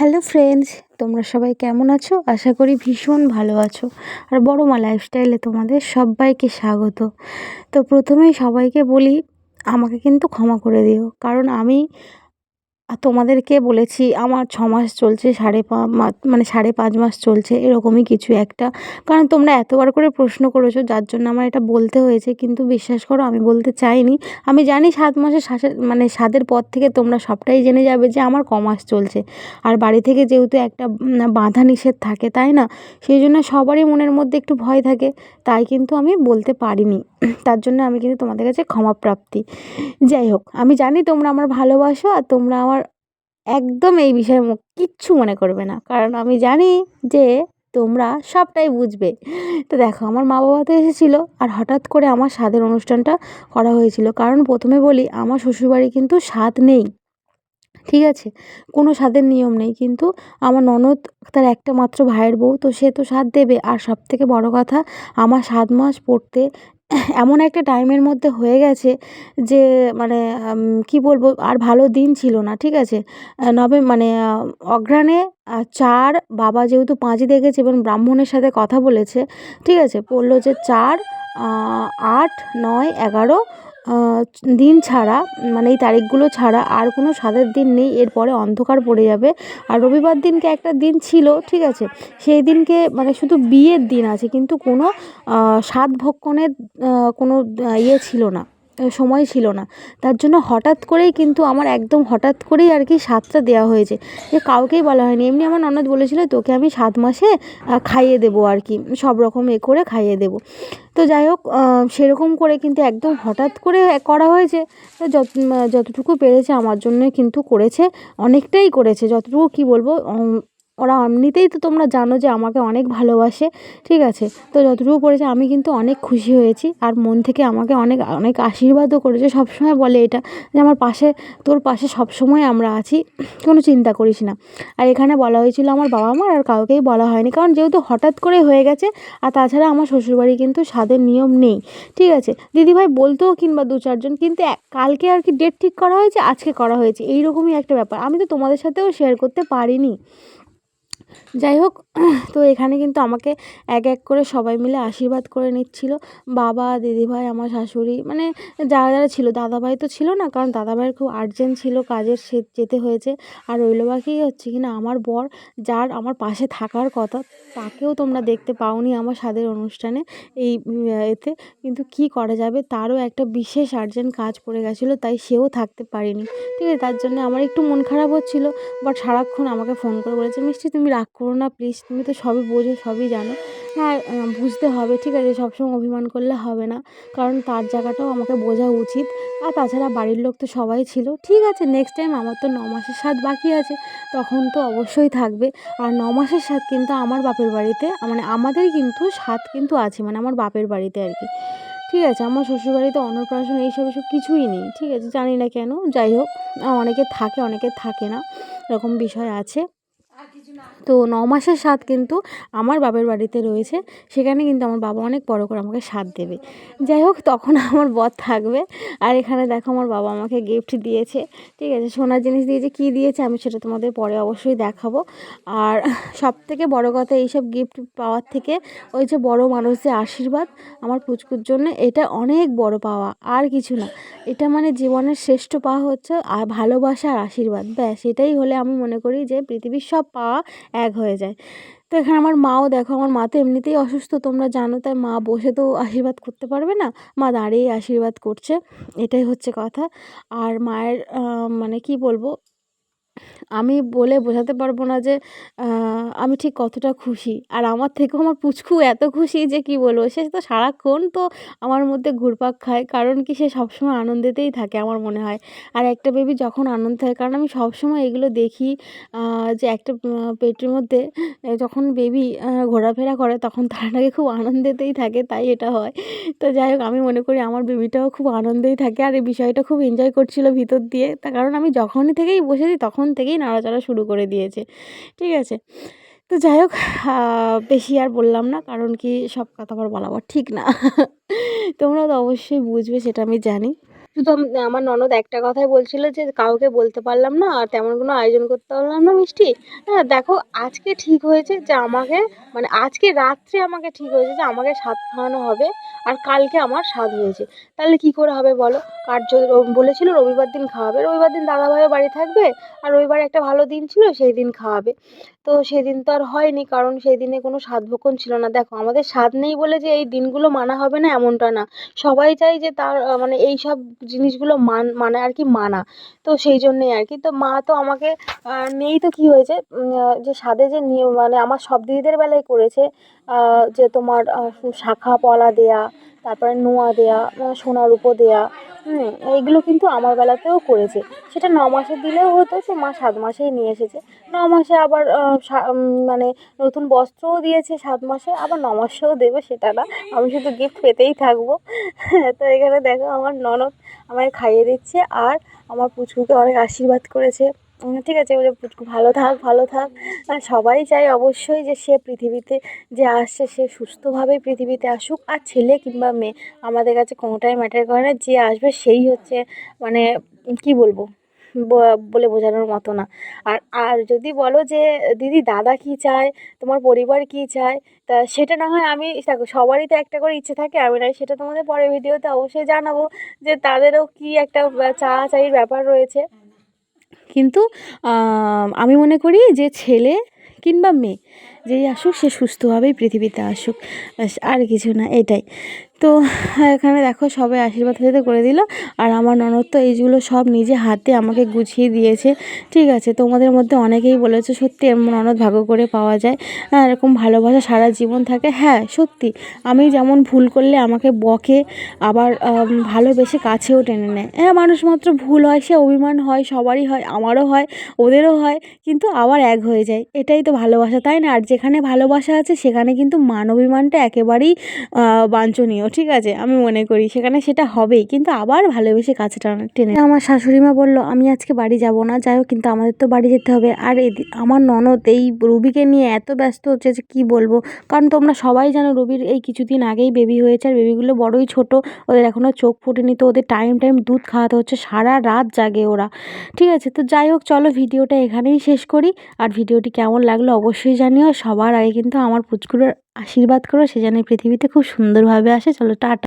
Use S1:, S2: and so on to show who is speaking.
S1: Hello friends, তোমরা সবাই কেমন আছো? আশা করি ভীষণ ভালো আছো। আর বড় মা লাইফস্টাইলে তোমাদের সবাইকে স্বাগত। তো প্রথমেই সবাইকে বলি, আমাকে কিন্তু ক্ষমা করে দিও। কারণ আমি আর তোমাদেরকে বলেছি, আমার ছ মাস চলছে, সাড়ে পা মানে সাড়ে পাঁচ মাস চলছে, এরকমই কিছু একটা। কারণ তোমরা এতবার করে প্রশ্ন করেছ, যার জন্য আমার এটা বলতে হয়েছে, কিন্তু বিশ্বাস করো, আমি বলতে চাইনি। আমি জানি সাত মাসের শ্বাসের মানে স্বাদের পর থেকে তোমরা সবটাই জেনে যাবে যে আমার ক মাস চলছে। আর বাড়ি থেকে যেহেতু একটা বাঁধা নিষেধ থাকে, তাই না? সেই জন্য সবারই মনের মধ্যে একটু ভয় থাকে, তাই কিন্তু আমি বলতে পারিনি। তার জন্য আমি কিন্তু তোমাদের কাছে ক্ষমা প্রাপ্তি। যাই হোক, আমি জানি তোমরা আমার ভালোবাসো আর তোমরা আমার একদম এই বিষয়ে মুখ কিচ্ছু মনে করবে না। কারণ আমি জানি যে তোমরা সবটাই বুঝবে। তো দেখো, আমার মা বাবা তো এসেছিল আর হঠাৎ করে আমার স্বাদের অনুষ্ঠানটা করা হয়েছিল। কারণ প্রথমে বলি, আমার শ্বশুরবাড়ি কিন্তু স্বাদ নেই, ঠিক আছে? কোনো স্বাদের নিয়ম নেই। কিন্তু আমার ননদ তার একটা মাত্র ভাইয়ের বউ, তো সে তো স্বাদ দেবে। আর সব থেকে বড় কথা, আমার সাত মাস পড়তে এমন একটা টাইমের মধ্যে হয়ে গেছে যে মানে কি বলব, আর ভালো দিন ছিল না, ঠিক আছে? নভে মানে অঘ্রাণে চার বাবা যেহেতু পাঁচই দেখেছে এবং ব্রাহ্মণের সাথে কথা বলেছে, ঠিক আছে? বলল যে চার আট, নয়, এগারো দিন ছাড়া মানে এই তারিখগুলো ছাড়া আর কোনো সাদের দিন নেই, এরপরে অন্ধকার পড়ে যাবে। আর রবিবার দিনকে একটা দিন ছিল, ঠিক আছে? সেই দিনকে মানে শুধু বিয়ের দিন আছে, কিন্তু কোনো সাত ভক্ষণের কোনো ইয়ে ছিল না। সময় ছিল না। তার জন্য হঠাৎ করেই কিন্তু আমার একদম হঠাৎ করেই আর কি স্বাদটা দেওয়া হয়েছে। যে কাউকেই বলা হয়নি। এমনি আমার ননদ বলেছিল, তোকে আমি সাত মাসে খাইয়ে দেবো আর কি। সব রকম এ করে খাইয়ে দেবো। তো যাই হোক সেরকম করে কিন্তু একদম হঠাৎ করে করা হয়েছে। যত, যতটুকু পেরেছে আমার জন্য কিন্তু করেছে, অনেকটাই করেছে। যতটুকু কী বলব ওরা এমনিতেই তো তোমরা জানো যে আমাকে অনেক ভালোবাসে, ঠিক আছে? তো যতটুকু করেছে আমি কিন্তু অনেক খুশি হয়েছি আর মন থেকে আমাকে অনেক অনেক আশীর্বাদও করেছে। সবসময় বলে এটা যে আমার পাশে, তোর পাশে সবসময় আমরা আছি, কোনো চিন্তা করিস না। আর এখানে বলা হয়েছিল আমার বাবা মার আর কাউকেই বলা হয়নি। কারণ যেহেতু হঠাৎ করে হয়ে গেছে, আর তাছাড়া আমার শ্বশুরবাড়ি কিন্তু স্বাদের নিয়ম নেই, ঠিক আছে? দিদিভাই বলতেও কিংবা দু চারজন কিন্তু কালকে আর কি ডেট ঠিক করা হয়েছে, আজকে করা হয়েছে, এইরকমই একটা ব্যাপার। আমি তো তোমাদের সাথেও শেয়ার করতে পারিনি। যাই হোক, তো এখানে কিন্তু আমাকে এক এক করে সবাই মিলে আশীর্বাদ করে নিচ্ছিল। বাবা, দিদিভাই, আমার শাশুড়ি মানে যারা যারা ছিল, দাদাভাই তো ছিল না, কারণ দাদাভাইয়ের খুব আর্জেন্ট ছিল কাজের সে যেতে হয়েছে। আর রইল বাকি হচ্ছে কিনা আমার বর, যার আমার পাশে থাকার কথা, তাকেও তোমরা দেখতে পাওনি আমার স্বাদের অনুষ্ঠানে এই এতে। কিন্তু কি করা যাবে, তারও একটা বিশেষ আর্জেন্ট কাজ পড়ে গেছিল, তাই সেও থাকতে পারেনি। ঠিক আছে, তার জন্য আমার একটু মন খারাপ হচ্ছিল বাট সারাক্ষণ আমাকে ফোন করে বলেছে, মিষ্টি, তুমি রাগ করো না প্লিজ তুমি তো সবই বোঝো, সবই জানো। হ্যাঁ বুঝতে হবে, ঠিক আছে, সবসময় অভিমান করলে হবে না। কারণ তার জায়গাটাও আমাকে বোঝা উচিত। আর তাছাড়া বাড়ির লোক তো সবাই ছিল। ঠিক আছে নেক্সট টাইম আমার তো ন মাসের স্বাদ বাকি আছে, তখন তো অবশ্যই থাকবে। আর ন মাসের স্বাদ কিন্তু আমার বাপের বাড়িতে মানে আমাদের কিন্তু স্বাদ কিন্তু আছে মানে আমার বাপের বাড়িতে আর কি। ঠিক আছে, আমার শ্বশুরবাড়িতে, অন্নপ্রাশন, এইসব এসব কিছুই নেই। ঠিক আছে, জানি না কেন, যাই হোক অনেকে থাকে অনেকে থাকে না, এরকম বিষয় আছে। তো ন মাসের স্বাদ কিন্তু আমার বাপের বাড়িতে রয়েছে। সেখানে কিন্তু আমার বাবা অনেক বড় করে আমাকে স্বাদ দেবে। যাই হোক, তখন আমার বর থাকবে। আর এখানে দেখো আমার বাবা আমাকে গিফট দিয়েছে। ঠিক আছে, সোনার জিনিস দিয়েছে। কী দিয়েছে আমি সেটা তোমাদের পরে অবশ্যই দেখাবো। আর সব থেকে বড় কথা, এইসব গিফট পাওয়ার থেকে ওই যে বড় মানুষদের আশীর্বাদ আমার পুচকুর জন্য, এটা অনেক বড় পাওয়া। আর কিছু না, এটা মানে জীবনের শ্রেষ্ঠ পাওয়া হচ্ছে, আর ভালোবাসা আর আশীর্বাদ। ব্যাস, এটাই হলে আমি মনে করি যে পৃথিবীর সব পাওয়া এক হয়ে যায়। তো এখানে আমার মাও দেখো, আমার মা তো এমনিতেই অসুস্থ, তোমরা জানো, তাই মা বসে তো আশীর্বাদ করতে পারবে না, মা দাঁড়িয়ে আশীর্বাদ করছে। এটাই হচ্ছে কথা। আর মায়ের মানে কি বলব আমি বলে বোঝাতে পারব না যে আমি ঠিক কতটা খুশি। আর আমার থেকেও আমার পুচকু এত খুশি যে কী বলব, সে তো সারাক্ষণ তো আমার মধ্যে ঘুরপাক খায়, কারণ কি সে সবসময় আনন্দেতেই থাকে আমার মনে হয়। আর একটা বেবি যখন আনন্দ থাকে কারণ আমি সবসময় এগুলো দেখি যে একটা পেটের মধ্যে যখন বেবি ঘোরাফেরা করে, তখন তারা নাকি খুব আনন্দেতেই থাকে, তাই এটা হয়। তো যাই হোক, আমি মনে করি আমার বেবিটাও খুব আনন্দেই থাকে, আর এই বিষয়টা খুব এনজয় করছিল ভিতর দিয়ে। তার কারণ আমি যখনই থেকেই বসে দিই তখন থেকেই নাড়াচাড়া শুরু করে দিয়েছে। ঠিক আছে? তো যাই হোক বেশি আর বললাম না, কারণ কি সব কথা আবার বলা ঠিক না। তোমরা তো অবশ্যই বুঝবে, সেটা আমি জানি। শুধু আম, আমার ননদ একটা কথাই বলছিল যে কাউকে বলতে পারলাম না আর তেমন কোনো আয়োজন করতে পারলাম না মিষ্টি। হ্যাঁ দেখো আজকে ঠিক হয়েছে যে আমাকে মানে আজকে রাত্রে আমাকে ঠিক হয়েছে যে আমাকে স্বাদ খাওয়ানো হবে আর কালকে আমার স্বাদ হয়েছে। তাহলে কী করে হবে বলো? কার বলেছিল রবিবার দিন খাওয়াবে। রবিবার দিন দাদাভাইও বাড়ি থাকবে আর রবিবার একটা ভালো দিন ছিল সেই দিন খাওয়াবে। তো সেদিন তো আর হয়নি কারণ সেই দিনে কোনো স্বাদ ভক্ষণ ছিল না। দেখো আমাদের স্বাদ নেই বলে যে এই দিনগুলো মানা হবে না এমনটা না। সবাই চায় যে তার মানে এই সব জিনিসগুলো মান মানে আর কি মানা। তো সেই জন্যেই আর কি। তো মা তো আমাকে নেই তো কী হয়েছে যে স্বাদে যে নিয়ম মানে আমার সব দিদিদের বেলায় করেছে যে তোমার শাখা পলা দেয়া, তারপরে নোয়া দেয়া সোনা রুপো দেয়া এইগুলো কিন্তু আমার বেলাতেও করেছে। সেটা ন মাসে দিলেও হতো, সে মা সাত মাসেই নিয়ে এসেছে। ন মাসে আবার মানে নতুন বস্ত্রও দিয়েছে সাত মাসে, আবার ন মাসেও দেবে সেটা না। আমি শুধু গিফট পেতেই থাকব। তো এখানে দেখো আমার ননদ আমায় খাইয়ে দিচ্ছে, আর আমার পুচকুকে অনেক আশীর্বাদ করেছে। ঠিক আছে বলে পুচকু ভালো থাক ভালো থাক। আর সবাই চায় অবশ্যই যে সে পৃথিবীতে যে আসছে, সে সুস্থভাবে পৃথিবীতে আসুক। আর ছেলে কিংবা মেয়ে, আমাদের কাছে কোনোটাই ম্যাটার করে না। যে আসবে সেই হচ্ছে মানে কী বলব? বলে বোঝানোর মতো না। আর আর যদি বলো যে, দিদি, দাদা কী চায়? তোমার পরিবার কী চায়? তা সেটা না হয় আমি, দেখো, সবারই তো একটা করে ইচ্ছে থাকে। আমি নয়, সেটা তোমাদের পরের ভিডিওতে অবশ্যই জানাব যে তাদেরও কী একটা চাওয়া-চায়ির ব্যাপার রয়েছে। কিন্তু, আমি মনে করি যে ছেলে কিংবা মেয়ে যেই আসুক সে সুস্থভাবেই পৃথিবীতে আসুক। ব্যাস আর কিছু না, এটাই। তো এখানে দেখো সবাই আশীর্বাদ হাতে করে দিল। আর আমার ননদ তো এইগুলো সব নিজে হাতে আমাকে গুছিয়ে দিয়েছে। ঠিক আছে, তোমাদের মধ্যে অনেকেই বলেছে, সত্যি এমন ননদ ভাগ্য করে পাওয়া যায়। হ্যাঁ এরকম ভালোবাসা সারা জীবন থাকে। হ্যাঁ সত্যি। আমি যেমন ভুল করলে আমাকে বকে, আবার ভালোবেসে কাছেও টেনে নেয়। হ্যাঁ মানুষ মাত্র ভুল হয়, সে অভিমান হয়, সবারই হয়, আমারও হয়, ওদেরও হয়, কিন্তু আবার এক হয়ে যায়। এটাই তো ভালোবাসা, তাই না? আর যেখানে ভালোবাসা আছে, সেখানে কিন্তু মান অভিমানটা একেবারেই বাঞ্ছনীয়। ঠিক আছে, আমি মনে করি সেখানে সেটা হবেই। কিন্তু আবার ভালোবেসে কাছে টানা টেনে আমার শাশুড়ি মা বলল, আমি আজকে বাড়ি যাব না, যাই হোক, কিন্তু আমাদের তো বাড়ি যেতে হবে। আর আমার ননদ এই রুবিকে নিয়ে এত ব্যস্ত হচ্ছে যে কী বলব? কারণ তোমরা সবাই জানো রুবির এই কিছুদিন আগেই বেবি হয়েছে, আর বেবিগুলো বড়ই ছোট, ওদের এখনও চোখ ফুটেনি, তো ওদের টাইম টাইম দুধ খাওয়াতে হচ্ছে, সারা রাত জাগে ওরা। ঠিক আছে, তো যাই হোক, চলো ভিডিওটা এখানেই শেষ করি। আর ভিডিওটি কেমন লাগল অবশ্যই জানিও, সবার আগে কিন্তু আমার পুচকুরের আশীর্বাদ করো সে যেন পৃথিবীতে খুব সুন্দরভাবে আসে। চলো টাটা।